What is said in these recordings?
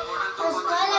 আমরা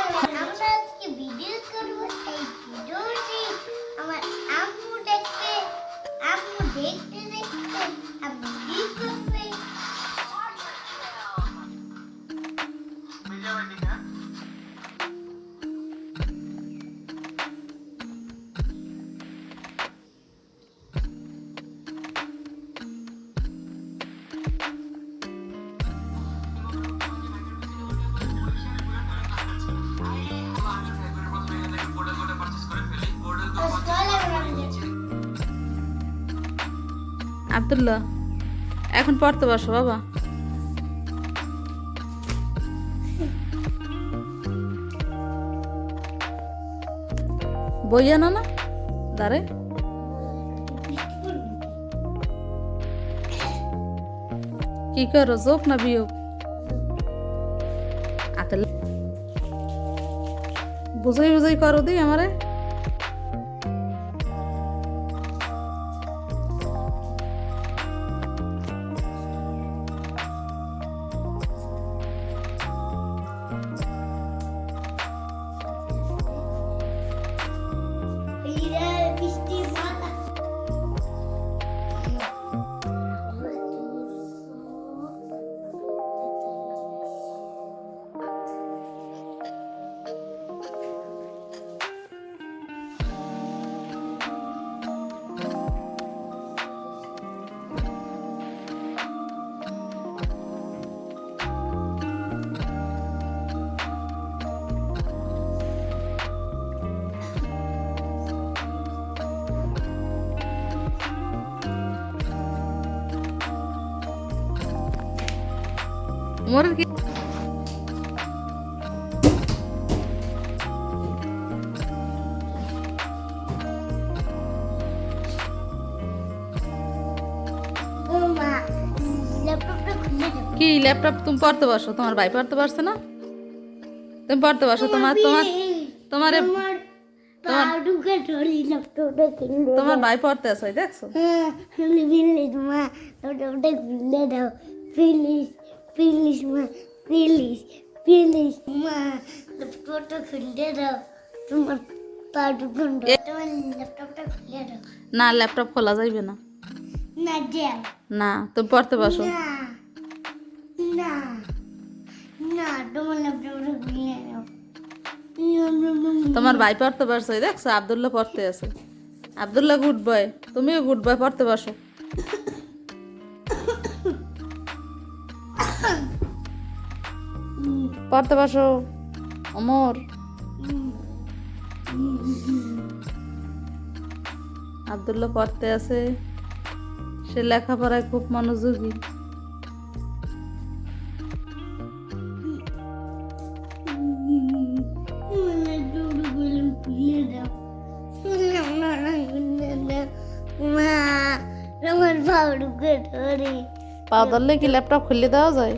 আবদুল্লাহ এখন পড়তে বসো, বাবা। বই আনো না? দাঁড়ে। কি করো যোগ না বিয়োগ? বুঝাই বুঝাই করো দি আমারে। উমরের কি ল্যাপটপ তুমি পড়তে বসো? তোমার ভাই পড়তে পারছে না? তুমি পড়তে বসো তোমার তোমার তোমার তোমার ভাই পড়তে আছে দেখছ? হ্যাঁ প্লিজ মা ল্যাপটপটা খুলে দাও। প্লিজ প্লিজ মা প্লিজ প্লিজ মা ল্যাপটপটা খুলে দাও তোমার পাউডুকে তোমার ল্যাপটপটা খুলে দাও না ল্যাপটপ খোলা যাইবে না না যাও না তুমি পড়তে বসো না না না তোমার ল্যাপটপটা খুলে দাও তোমার ভাই পড়তে পারছ দেখছ? আবদুল্লাহ পড়তে আছে। আবদুল্লাহ গুড বয় তুমিও গুড বয় পড়তে বসো। পড়তে বসো। অমর আবদুল্লাহ পড়তে আছে। সে লেখাপড়ায় খুব মনোযোগী। পা ধরলে কি ল্যাপটপ খুলে দেওয়া যায়?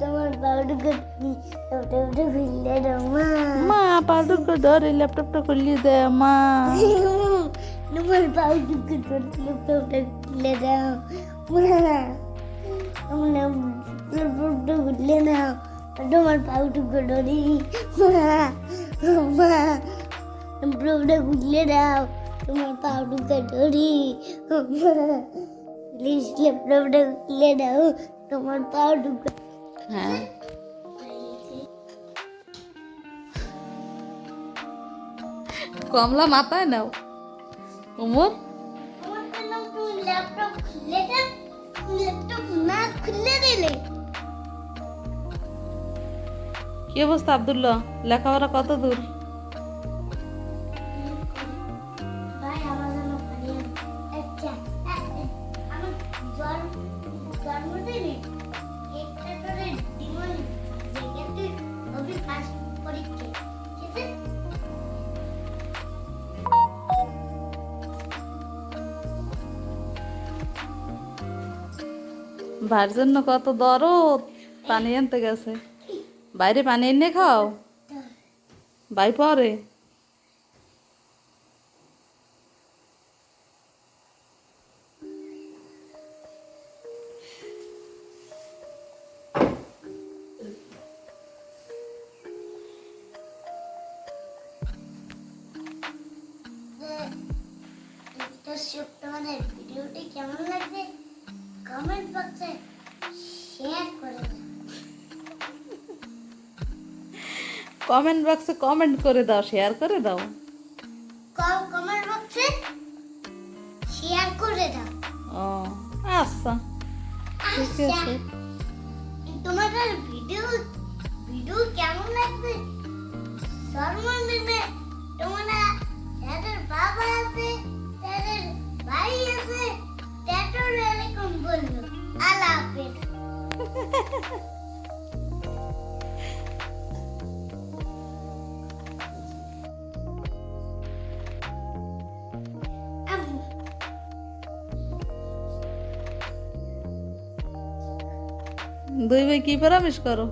তোমার পাউডুকে ধরি ল্যাপটপটা খুলে দাও মা মা পাউডারকে ধরে ল্যাপটপটা খুলিয়ে দেয় মা তোমার পাউডুকে ধরে ল্যাপটপটা খুলে দাও মা আমার ল্যাপটপটা খুলে দাও তোমার পাউডুকে ধরি মা মা ল্যাপটপটা খুলে দাও তোমার পাউডুকে ধরি হ্যাঁ। কমলা মাথায় নাও। উমর কি অবস্থা আবদুল্লাহ? লেখাপড়া কত দূর? ভাইয়ের জন্য কত দরদ। পানি আনতে গেছে। বাইরে পানি এনে খাও। ভাই পরে। ভিডিওটি কেমন লাগবে কমেন্ট বক্সে শেয়ার করে দাও। কমেন্ট বক্সে কমেন্ট করে দাও শেয়ার করে দাও। কমেন্ট বক্সে শেয়ার করে দাও। ও আচ্ছা। ঠিক আচ্ছা। আছে। তোমাদের ভিডিও ভিডিও কেমন লাগছে? সর্বনিম্নে তোমরা যাদের বাবা আছে তাদের ভাই আছে তাদের বলল আল্লাহ হাফেজ। দুই ভাই কি পরামর্শ করো?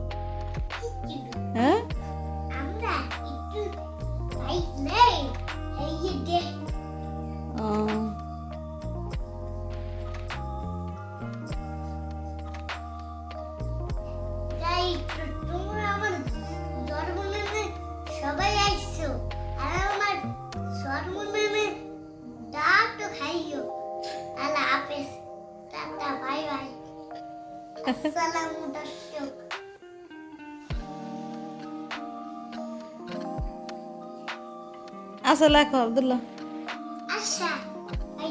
আসসালামু দর্শক আচ্ছা লেখো আবদুল্লাহ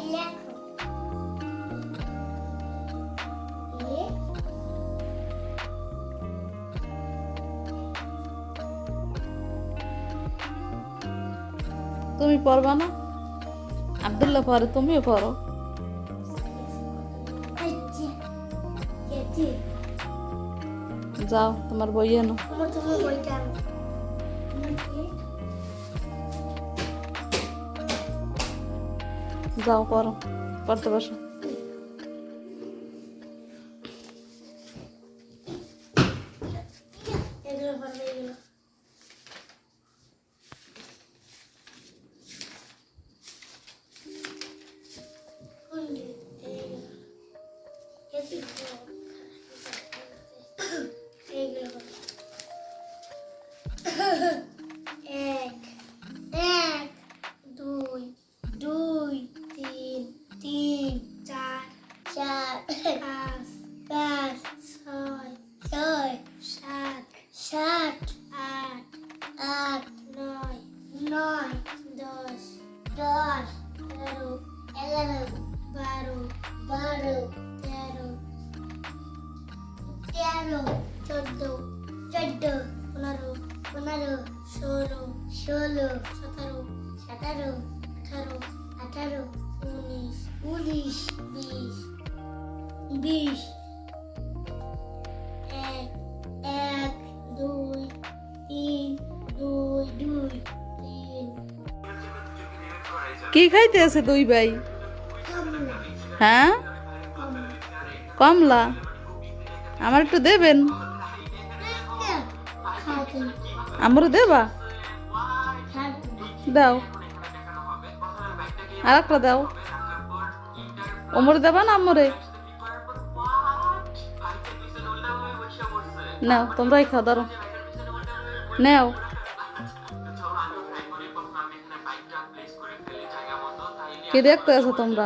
লেখো তুমি পড়বা না আবদুল্লাহ পড়ে তুমিও পড়ো যাও তোমার বই এনো? যাও করো পড়তে বসো। বারো তেরো তেরো চোদ্দ চোদ্দ পনেরো পনেরো ষোলো ষোলো সতেরো সতেরো আঠারো আঠারো উনিশ উনিশ বিশ বিশ এক এক দুই তিন দুই দুই তিন কি খাইতে আছে দুই ভাই? হ্যাঁ? কমলা, আমার একটু দেবেন? আমারও দেবা? দাও। আর একটা দাও। ওমরে দেবা না আমরে নাও তোমরাই খাও, ধরো। নাও। কি দেখতে আছো তোমরা?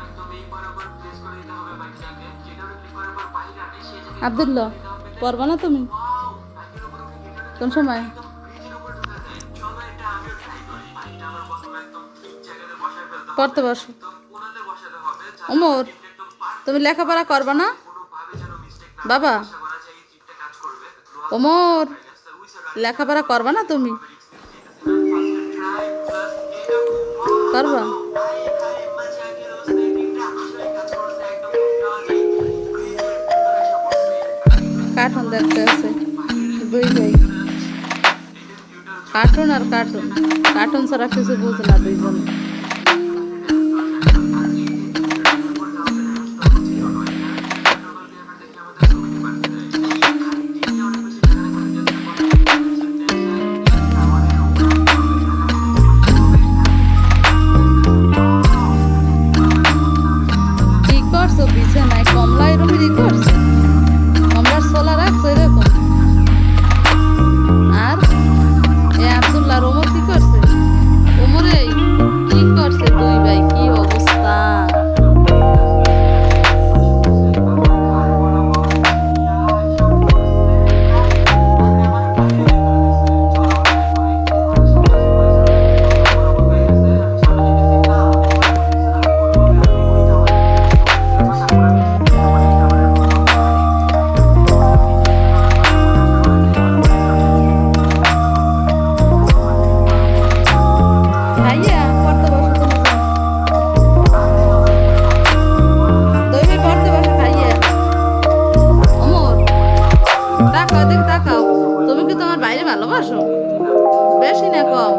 আবদুল্লাহ, পড়বা না তুমি? কোন সময়? পড়তে বসো। ওমর তুমি লেখাপড়া করবা না? বাবা ওমর লেখাপড়া করবা না তুমি? করবা। কার্টুন দেখতে আছে। দুই ভাই। কার্টুন আর কার্টুন। কার্টুন ছাড়া কিছু বুঝে না দুইজন। Of course. ভালোবাসো? বেশি না কম।